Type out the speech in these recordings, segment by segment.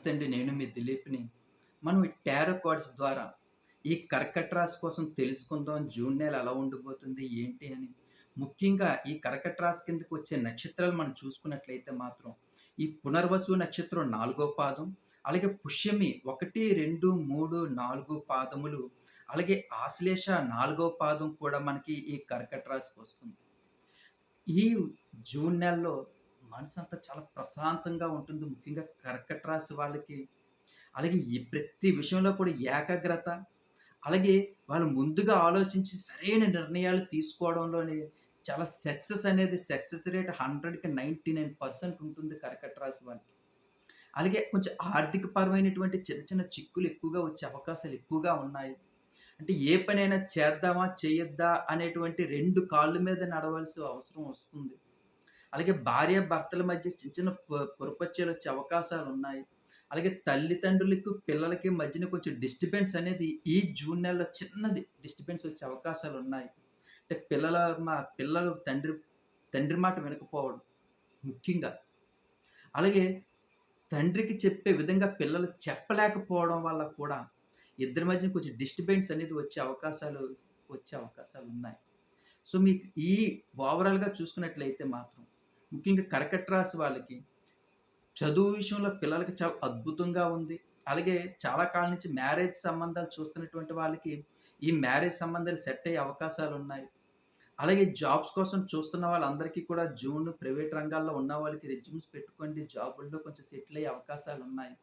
నమస్తే అండి. నేను మీ దిలీప్‌ని. మనం ఈ టారో కార్డ్స్ ద్వారా ఈ కర్కట రాశి కోసం తెలుసుకుందాం. జూన్ నెల ఎలా ఉండిపోతుంది ఏంటి అని. ముఖ్యంగా ఈ కర్కట రాశి కిందకి వచ్చే నక్షత్రాలు మనం చూసుకున్నట్లయితే మాత్రం ఈ పునర్వసు నక్షత్రం నాలుగో పాదం, అలాగే పుష్యమి 1, 2, 3, 4 పాదములు, అలాగే ఆశ్లేష నాలుగో పాదం కూడా మనకి ఈ కర్కట రాశికొస్తుంది. ఈ జూన్ నెలలో మనసు అంతా చాలా ప్రశాంతంగా ఉంటుంది. ముఖ్యంగా కర్కట రాశి వాళ్ళకి. అలాగే ఈ ప్రతి విషయంలో కూడా ఏకాగ్రత, అలాగే వాళ్ళు ముందుగా ఆలోచించి సరైన నిర్ణయాలు తీసుకోవడంలోనే చాలా సక్సెస్ అనేది సక్సెస్ రేట్ 100కి 99% ఉంటుంది కర్కట రాశి వాళ్ళకి. అలాగే కొంచెం ఆర్థిక పరమైనటువంటి చిన్న చిన్న చిక్కులు ఎక్కువగా వచ్చే అవకాశాలు ఎక్కువగా ఉన్నాయి. అంటే ఏ పనైనా చేద్దామా? చేయొద్దా? అనేటువంటి రెండు కాళ్ళ మీద నడవాల్సిన అవసరం వస్తుంది. అలాగే భార్యాభర్తల మధ్య చిన్న చిన్న పొరపర్చే వచ్చే అవకాశాలు ఉన్నాయి అలాగే తల్లిదండ్రులకు, పిల్లలకి మధ్యన కొంచెం డిస్టర్బెన్స్ అనేది ఈ జూన్ నెలలో చిన్నది డిస్టర్బెన్స్ వచ్చే అవకాశాలున్నాయి. అంటే పిల్లల మా పిల్లలు తండ్రి తండ్రి మాట వినకపోవడం ముఖ్యంగా. అలాగే తండ్రికి చెప్పే విధంగా పిల్లలు చెప్పలేకపోవడం వల్ల కూడా ఇద్దరి మధ్యన కొంచెం డిస్టర్బెన్స్ అనేది వచ్చే అవకాశాలు వచ్చే అవకాశాలు ఉన్నాయి సో, మీకు ఈ ఓవరాల్‌గా చూసుకున్నట్లయితే మాత్రం ముఖ్యంగా కర్కట రాశి వాళ్ళకి చదువు విషయంలో పిల్లలకి చాలా అద్భుతంగా ఉంది. అలాగే చాలా కాలం నుంచి మ్యారేజ్ సంబంధాలు చూస్తున్నటువంటి వాళ్ళకి ఈ మ్యారేజ్ సంబంధాలు సెట్ అయ్యే అవకాశాలు ఉన్నాయి అలాగే జాబ్స్ కోసం చూస్తున్న వాళ్ళందరికీ కూడా జూన్ ప్రైవేట్ రంగాల్లో ఉన్న వాళ్ళకి రెజ్యూమ్స్ పెట్టుకోండి. జాబుల్లో కొంచెం సెటిల్ అయ్యే అవకాశాలు ఉన్నాయి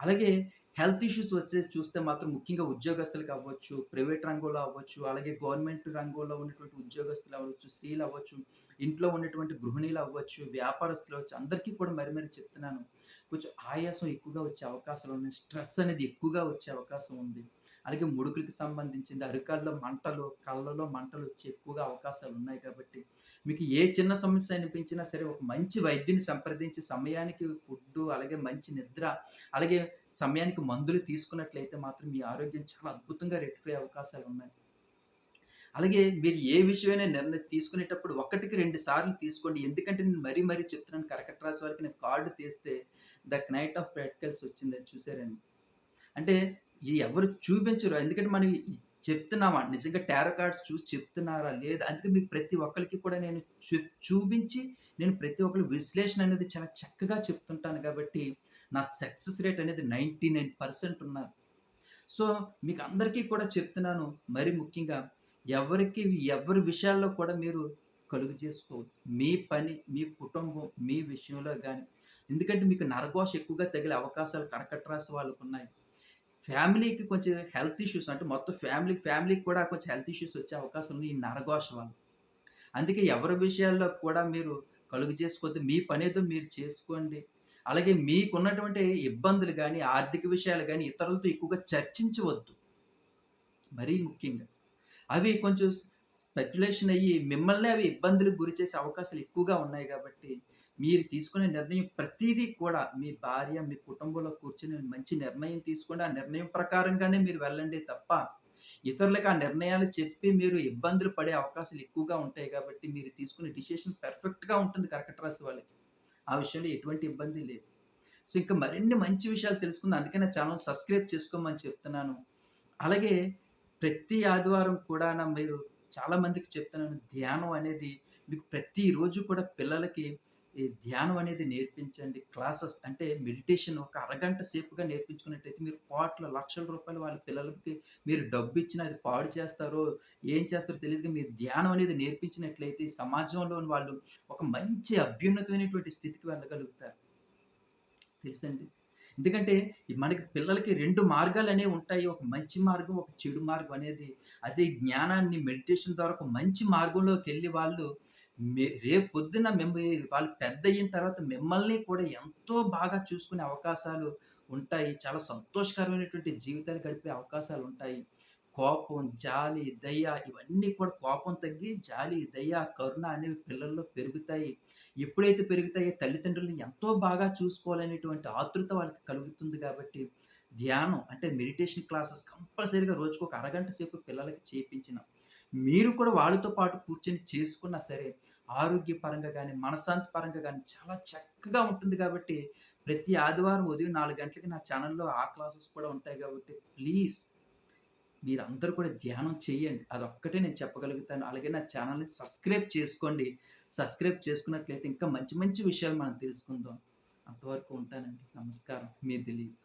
అలాగే హెల్త్ ఇష్యూస్ వచ్చి చూస్తే మాత్రం ముఖ్యంగా ఉద్యోగస్తులకి అవ్వచ్చు, ప్రైవేట్ రంగంలో అవ్వచ్చు, అలాగే గవర్నమెంట్ రంగంలో ఉన్నటువంటి ఉద్యోగస్తులు అవ్వచ్చు, స్త్రీలు అవ్వచ్చు, ఇంట్లో ఉన్నటువంటి గృహిణీలు అవ్వచ్చు, వ్యాపారస్తులు అవ్వచ్చు, అందరికీ కూడా మరి మరి చెప్తున్నాను. కొంచెం ఆయాసం ఎక్కువగా వచ్చే అవకాశాలు ఉన్నాయి స్ట్రెస్ అనేది ఎక్కువగా వచ్చే అవకాశం ఉంది. అలాగే ముడుకులకి సంబంధించింది అరికాల్లో మంటలు, కళ్ళలో మంటలు వచ్చే ఎక్కువగా అవకాశాలు ఉన్నాయి కాబట్టి మీకు ఏ చిన్న సమస్య అనిపించినా సరే ఒక మంచి వైద్యుని సంప్రదించి సమయానికి ఫుడ్ అలాగే మంచి నిద్ర, అలాగే సమయానికి మందులు తీసుకున్నట్లయితే మాత్రం మీ ఆరోగ్యం చాలా అద్భుతంగా రెట్టిపోయే అవకాశాలు ఉన్నాయి అలాగే మీరు ఏ విషయమైనా నిర్ణయం తీసుకునేటప్పుడు ఒకటికి రెండు సార్లు తీసుకోండి. ఎందుకంటే నేను మరీ మరీ చెప్తున్నాను కర్కట రాశి వారికి నేను కార్డు తీస్తే ద నైట్ ఆఫ్ ప్రాక్టికల్స్ వచ్చిందని చూసారండి. అంటే ఎవరు చూపించరు. ఎందుకంటే మనం చెప్తున్నామా? నిజంగా టారో కార్డ్స్ చూసి చెప్తున్నారా? లేదా? అందుకే మీకు ప్రతి ఒక్కరికి కూడా నేను చూపించి నేను ప్రతి ఒక్కరి విశ్లేషణ అనేది చాలా చక్కగా చెప్తుంటాను కాబట్టి నా సక్సెస్ రేట్ అనేది 99% ఉన్నారు. సో, మీకు అందరికీ కూడా చెప్తున్నాను. మరి ముఖ్యంగా ఎవరికి ఎవరి విషయాల్లో కూడా మీరు కలుగు చేసుకోవద్దు. మీ పని, మీ కుటుంబం, మీ విషయంలో కానీ ఎందుకంటే మీకు నరఘోష ఎక్కువగా తగిలే అవకాశాలు కర్కట రాశి వాళ్ళకున్నాయి. ఫ్యామిలీకి కొంచెం హెల్త్ ఇష్యూస్ అంటే మొత్తం ఫ్యామిలీ ఫ్యామిలీకి కూడా కొంచెం హెల్త్ ఇష్యూస్ వచ్చే అవకాశం ఉంది ఈ నరఘోష వల్ల. అందుకే ఎవరి విషయాల్లో కూడా మీరు కలుగు చేసుకోవద్దు. మీ పనేదో మీరు చేసుకోండి. అలాగే మీకున్నటువంటి ఇబ్బందులు కానీ ఆర్థిక విషయాలు కానీ ఇతరులతో ఎక్కువగా చర్చించవద్దు. మరీ ముఖ్యంగా. అవి కొంచెం స్పెక్యులేషన్ అయ్యి మిమ్మల్ని అవి ఇబ్బందులకు గురి చేసే అవకాశాలు ఎక్కువగా ఉన్నాయి కాబట్టి మీరు తీసుకునే నిర్ణయం ప్రతిదీ కూడా మీ భార్య, మీ కుటుంబంలో కూర్చొని మంచి నిర్ణయం తీసుకోండి. ఆ నిర్ణయం ప్రకారంగానే మీరు వెళ్ళండి తప్ప ఇతరులకు ఆ నిర్ణయాలు చెప్పి మీరు ఇబ్బందులు పడే అవకాశాలు ఎక్కువగా ఉంటాయి కాబట్టి మీరు తీసుకునే డిసిషన్ పర్ఫెక్ట్‌గా ఉంటుంది కర్కట రాశి వాళ్ళకి. ఆ విషయంలో ఎటువంటి ఇబ్బంది లేదు. సో, ఇంకా మరిన్ని మంచి విషయాలు తెలుసుకుందాం. అందుకే నా సబ్స్క్రైబ్ చేసుకోమని చెప్తున్నాను. అలాగే ప్రతి ఆదివారం కూడాన మీరు చాలా మందికి చెప్తున్నాను. ధ్యానం అనేది మీకు ప్రతిరోజు కూడా పిల్లలకి ఈ ధ్యానం అనేది నేర్పించండి. క్లాసెస్ అంటే మెడిటేషన్ ఒక అరగంట సేపుగా నేర్పించుకున్నట్టయితే మీరు కోట్ల, లక్షల రూపాయలు వాళ్ళ పిల్లలకి మీరు డబ్బు ఇచ్చిన అది పాడు చేస్తారో, ఏం చేస్తారో తెలియదు మీరు ధ్యానం అనేది నేర్పించినట్లయితే సమాజంలో సమాజంలోని వాళ్ళు ఒక మంచి అభ్యున్నతమైనటువంటి స్థితికి వెళ్ళగలుగుతారు. తెలుసండి. ఎందుకంటే మనకి పిల్లలకి రెండు మార్గాలు అనేవి ఉంటాయి. ఒక మంచి మార్గం, ఒక చెడు మార్గం అనేది. అదే జ్ఞానాన్ని మెడిటేషన్ ద్వారా ఒక మంచి మార్గంలోకెళ్ళి వాళ్ళు రేపు పొద్దున మిమ్మ వాళ్ళు పెద్దయిన తర్వాత మిమ్మల్ని కూడా ఎంతో బాగా చూసుకునే అవకాశాలు ఉంటాయి. చాలా సంతోషకరమైనటువంటి జీవితాలు గడిపే అవకాశాలు ఉంటాయి కోపం, జాలి, దయ ఇవన్నీ కూడా కోపం తగ్గి జాలి, దయ, కరుణ అనేవి పిల్లల్లో పెరుగుతాయి. ఎప్పుడైతే పెరుగుతాయో తల్లిదండ్రులను ఎంతో బాగా చూసుకోవాలనేటువంటి ఆతృత వాళ్ళకి కలుగుతుంది కాబట్టి ధ్యానం అంటే మెడిటేషన్ క్లాసెస్ కంపల్సరీగా రోజుకొక అరగంట సేపు పిల్లలకి చేయించినాం మీరు కూడా వాళ్ళతో పాటు కూర్చొని చేసుకున్నా సరే ఆరోగ్యపరంగా కానీ మనశ్శాంతి పరంగా కానీ చాలా చక్కగా ఉంటుంది కాబట్టి ప్రతి ఆదివారం ఉదయం నాలుగు గంటలకి నా ఛానల్లో ఆ క్లాసెస్ కూడా ఉంటాయి కాబట్టి ప్లీజ్ మీరందరూ కూడా ధ్యానం చేయండి. అదొక్కటే నేను చెప్పగలుగుతాను. అలాగే నా ఛానల్ని సబ్స్క్రైబ్ చేసుకోండి. సబ్స్క్రైబ్ చేసుకున్నట్లయితే ఇంకా మంచి మంచి విషయాలు మనం తెలుసుకుందాం. అంతవరకు ఉంటానండి. నమస్కారం. మీ దిలీప్.